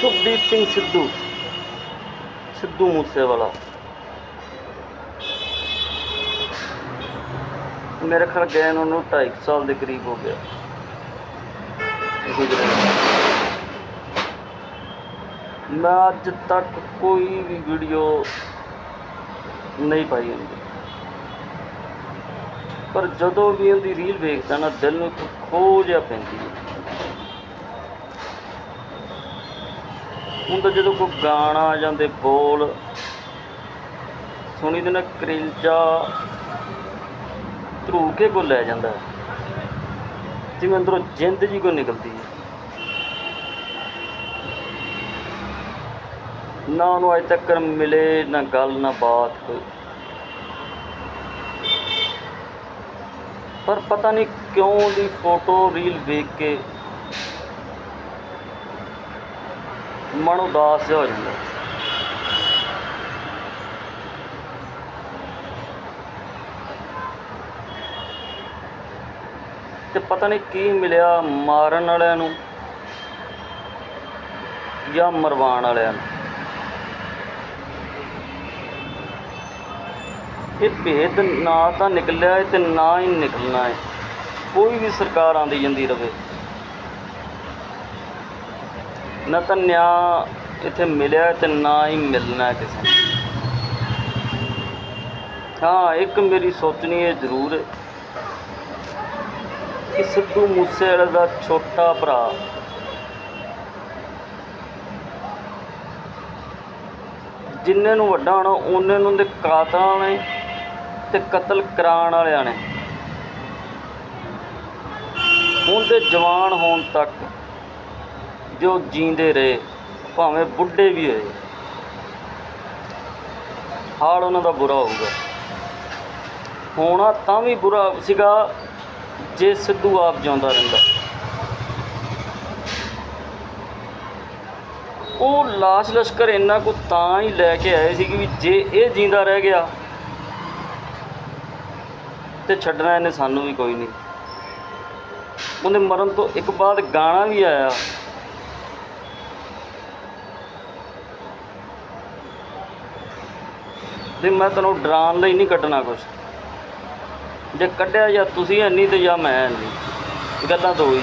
ਸੁਖਦੀਪ ਸਿੰਘ ਸਿੱਧੂ। ਸਿੱਧੂ ਮੂਸੇਵਾਲਾ। ਮੇਰੇ ਖਿਆਲ ਗਏ ਨੂੰ ਉਹਨੂੰ 2.5 ਸਾਲ ਦੇ ਕਰੀਬ ਹੋ ਗਿਆ। ਮੈਂ ਅੱਜ ਤੱਕ ਕੋਈ ਵੀ ਵੀਡੀਓ ਨਹੀਂ ਪਾਈ ਹੁੰਦੀ। ਪਰ ਜਦੋਂ ਵੀ ਉਹਦੀ ਰੀਲ ਵੇਖਦਾ ਨਾ, ਦਿਲ ਨੂੰ ਇੱਕ ਖੋਹ ਜਿਹਾ ਪੈਂਦੀ ਹੈ। ਹੁਣ ਤਾਂ ਜਦੋਂ ਕੋਈ ਗਾਣਾ ਜਾਂਦੇ ਬੋਲ, ਸੁਣੀ ਦੇ ਨਾ ਕਰਿਲਜਾ ਧਰੂ ਕੇ ਕੋ ਲੈ ਜਾਂਦਾ। ਜਿਵੇਂ ਅੰਦਰੋਂ ਜਿੰਦ ਜੀ ਕੋ ਨਿਕਲਦੀ ਹੈ। ਨਾ ਉਹਨੂੰ ਅਜੇ ਤੱਕ ਮਿਲੇ, ਨਾ ਗੱਲ, ਨਾ ਬਾਤ ਕੋਈ। ਪਰ ਪਤਾ ਨਹੀਂ ਕਿਉਂ ਉਹਦੀ ਫੋਟੋ ਰੀਲ ਵੇਖ ਕੇ ਮਨ ਉਦਾਸ ਜਿਹਾ ਹੋ ਜਾਂਦਾ। ਤੇ ਪਤਾ ਨਹੀਂ ਕੀ ਮਿਲਿਆ ਮਾਰਨ ਵਾਲਿਆਂ ਨੂੰ ਜਾਂ ਮਰਵਾਉਣ ਵਾਲਿਆਂ ਨੂੰ। ਇਹ ਭੇਦ ਨਾ ਤਾਂ ਨਿਕਲਿਆ ਹੈ ਤੇ ਨਾ ਹੀ ਨਿਕਲਣਾ ਹੈ ਕੋਈ ਵੀ ਸਰਕਾਰ ਆਉਂਦੀ ਜਾਂਦੀ ਰਵੇ। ਨਾ ਤਾਂ ਨਿਆਂ ਇੱਥੇ ਮਿਲਿਆ ਹੈ ਤੇ ਨਾ ਹੀ ਮਿਲਣਾ ਕਿਸੇ ਨੂੰ। ਹਾਂ, ਇੱਕ ਮੇਰੀ ਸੋਚਣੀ ਇਹ ਜ਼ਰੂਰ ਹੈ ਕਿ ਸਿੱਧੂ ਮੂਸੇਵਾਲੇ ਦਾ ਛੋਟਾ ਭਰਾ ਜਿੰਨੇ ਨੂੰ ਵੱਡਾ ਹੋਣਾ, ਉਹਨੇ ਨੂੰ ਦੇ ਕਾਤਲਾਂ ਨੇ ਤੇ ਕਤਲ ਕਰਾਉਣ ਵਾਲਿਆਂ ਨੇ। ਉਹਦੇ ਜਵਾਨ ਹੋਣ ਤੱਕ ਜੋ ਜੀਂਦੇ ਰਹੇ, ਭਾਵੇਂ ਬੁੱਢੇ ਵੀ ਹੋਏ। ਹਾਲ ਉਹਨਾਂ ਦਾ ਬੁਰਾ ਹੋਊਗਾ। ਹੋਣਾ ਤਾਂ ਵੀ ਬੁਰਾ ਸੀਗਾ, ਜੇ ਸਿੱਧੂ ਆਪ ਜਿਉਂਦਾ ਰਹਿੰਦਾ। ਉਹ ਲਾਸ਼ ਲਸ਼ਕਰ ਇੰਨਾ ਕੁ ਤਾਂ ਹੀ ਲੈ ਕੇ ਆਏ ਸੀ ਕਿ ਵੀ ਜੇ ਇਹ ਜਿੰਦਾ ਰਹਿ ਗਿਆ, ਤੇ ਛੱਡਣਾ ਇਹਨੇ ਸਾਨੂੰ ਵੀ ਕੋਈ ਨਹੀਂ। ਉਹਨੇ ਮਰਨ ਤੋਂ ਇੱਕ ਬਾਅਦ ਗਾਣਾ ਵੀ ਆਇਆ। ਤੇ ਮੈਂ ਤੈਨੂੰ ਡਰਾਉਣ ਲਈ ਨਹੀਂ ਕੱਢਣਾ ਕੁਛ। ਜੇ ਕੱਢਿਆ ਜਾਂ ਤੁਸੀਂ ਹੈ ਨਹੀਂ ਤੇ ਜਾਂ ਮੈਂ ਇੰਨੀ। ਗੱਲਾਂ ਦੋ ਹੀ।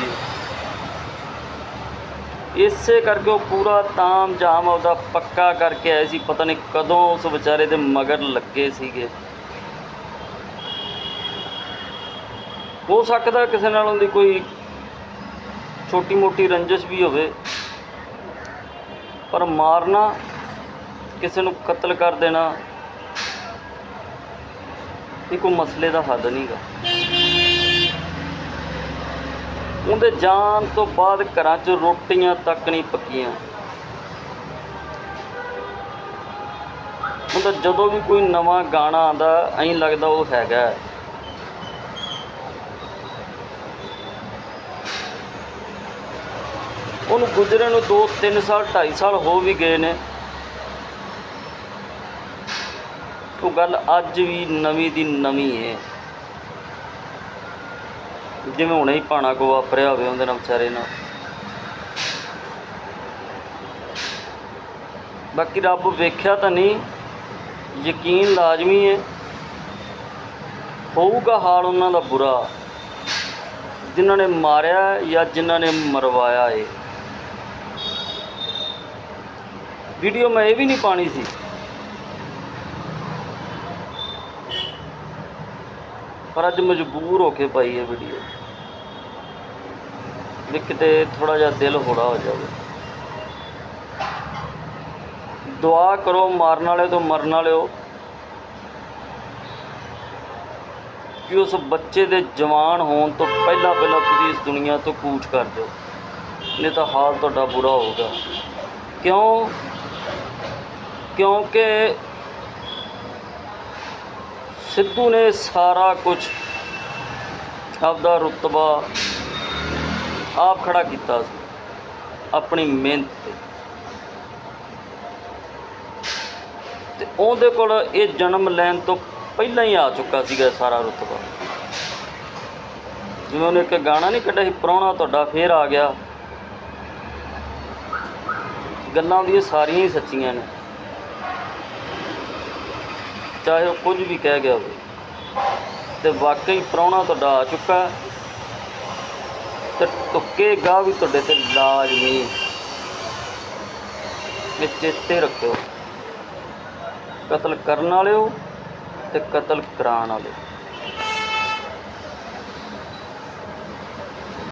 ਇਸੇ ਕਰਕੇ ਉਹ ਪੂਰਾ ਤਾਮ ਜਾਮ ਉਹਦਾ ਪੱਕਾ ਕਰਕੇ ਆਏ ਸੀ, ਪਤਾ ਨਹੀਂ ਕਦੋਂ ਉਸ ਵਿਚਾਰੇ ਦੇ ਮਗਰ ਲੱਗੇ ਸੀਗੇ। ਹੋ ਸਕਦਾ ਕਿਸੇ ਨਾਲ ਉਹਦੀ ਕੋਈ ਛੋਟੀ ਮੋਟੀ ਰੰਜਿਸ਼ ਵੀ ਹੋਵੇ, ਪਰ ਮਾਰਨਾ ਕਿਸੇ ਨੂੰ ਕਤਲ ਕਰ ਦੇਣਾ ਇਹ ਕੋਈ ਮਸਲੇ ਦਾ ਹੱਲ ਨਹੀਂਗਾ ਉਹਦੇ ਜਾਣ ਤੋਂ ਬਾਅਦ ਘਰਾਂ 'ਚ ਰੋਟੀਆਂ ਤੱਕ ਨਹੀਂ ਪੱਕੀਆਂ। ਉਹਦਾ ਜਦੋਂ ਵੀ ਕੋਈ ਨਵਾਂ ਗਾਣਾ ਆਂਦਾ ਐਂ ਲੱਗਦਾ ਉਹ ਹੈਗਾ। ਉਹਨੂੰ ਗੁਜ਼ਰੇ ਨੂੰ 2 3 ਸਾਲ 2.5 ਸਾਲ ਹੋ ਵੀ ਗਏ ਨੇ। ਉਹ ਗੱਲ ਅੱਜ ਵੀ ਨਵੀਂ ਦੀ ਨਵੀਂ ਹੈ ਜਿਵੇਂ ਹੁਣੇ ਹੀ ਪਾਣਾ ਕੋ ਵਾਪਰਿਆ ਹੋਵੇ ਉਹਦੇ ਨਾਲ ਵਿਚਾਰੇ ਨਾਲ। ਬਾਕੀ ਰੱਬ ਵੇਖਿਆ ਤਾਂ ਨਹੀਂ, ਯਕੀਨ ਲਾਜ਼ਮੀ ਹੈ ਹੋਊਗਾ ਹਾਲ ਉਹਨਾਂ ਦਾ ਬੁਰਾ, ਜਿਨ੍ਹਾਂ ਨੇ ਮਾਰਿਆ ਜਾਂ ਜਿਨ੍ਹਾਂ ਨੇ ਮਰਵਾਇਆ ਹੈ ਵੀਡੀਓ ਮੈਂ ਇਹ ਵੀ ਨਹੀਂ ਪਾਣੀ ਸੀ। ਪਰ ਅੱਜ ਮਜਬੂਰ ਹੋ ਕੇ ਪਾਈ ਹੈ ਵੀਡੀਓ ਵੀ ਕਿਤੇ ਥੋੜਾ ਜਿਹਾ ਦਿਲ ਹੌਲਾ ਹੋ ਜਾਵੇ। ਦੁਆ ਕਰੋ ਮਾਰਨ ਵਾਲੇ ਤੋਂ ਮਰਨ ਵਾਲਿਓ ਕਿ ਉਸ ਬੱਚੇ ਦੇ ਜਵਾਨ ਹੋਣ ਤੋਂ ਪਹਿਲਾਂ ਪਹਿਲਾਂ ਤੁਸੀਂ ਇਸ ਦੁਨੀਆ ਤੋਂ ਕੂਚ ਕਰ ਦਿਓ। ਨਹੀਂ ਤਾਂ ਹਾਲ ਤੁਹਾਡਾ ਬੁਰਾ ਹੋਊਗਾ ਕਿਉਂ? ਕਿਉਂਕਿ ਸਿੱਧੂ ਨੇ ਸਾਰਾ ਕੁਝ ਆਪਦਾ ਰੁਤਬਾ ਆਪ ਖੜਾ ਕੀਤਾ ਸੀ, ਆਪਣੀ ਮਿਹਨਤ ਤੇ। ਤੇ ਉਹਦੇ ਕੋਲ ਇਹ ਜਨਮ ਲੈਣ ਤੋਂ ਪਹਿਲਾਂ ਹੀ ਆ ਚੁੱਕਾ ਸੀਗਾ ਸਾਰਾ ਰੁਤਬਾ। ਜਿਵੇਂ ਉਹਨੇ ਇੱਕ ਗਾਣਾ ਨਹੀਂ ਕੱਢਿਆ ਸੀ, ਪ੍ਰਾਹੁਣਾ ਤੁਹਾਡਾ ਫੇਰ ਆ ਗਿਆ। ਗੱਲਾਂ ਉਹਦੀਆਂ ਸਾਰੀਆਂ ਹੀ ਸੱਚੀਆਂ ਨੇ। ਚਾਹੇ ਉਹ ਕੁਝ ਵੀ ਕਹਿ ਗਿਆ ਹੋਵੇ। ਤੇ ਵਾਕਈ ਪ੍ਰਾਹੁਣਾ ਤੁਹਾਡਾ ਆ ਚੁੱਕਾ ਹੈ ਤੇ ਟੁੱਕੇਗਾ ਵੀ ਤੁਹਾਡੇ ਤੇ ਲਾਜ਼ਮੀ ਇਹ ਚੇਤੇ ਰੱਖਿਓ। ਕਤਲ ਕਰਨ ਵਾਲਿਓ ਤੇ ਕਤਲ ਕਰਾਉਣ ਵਾਲੇ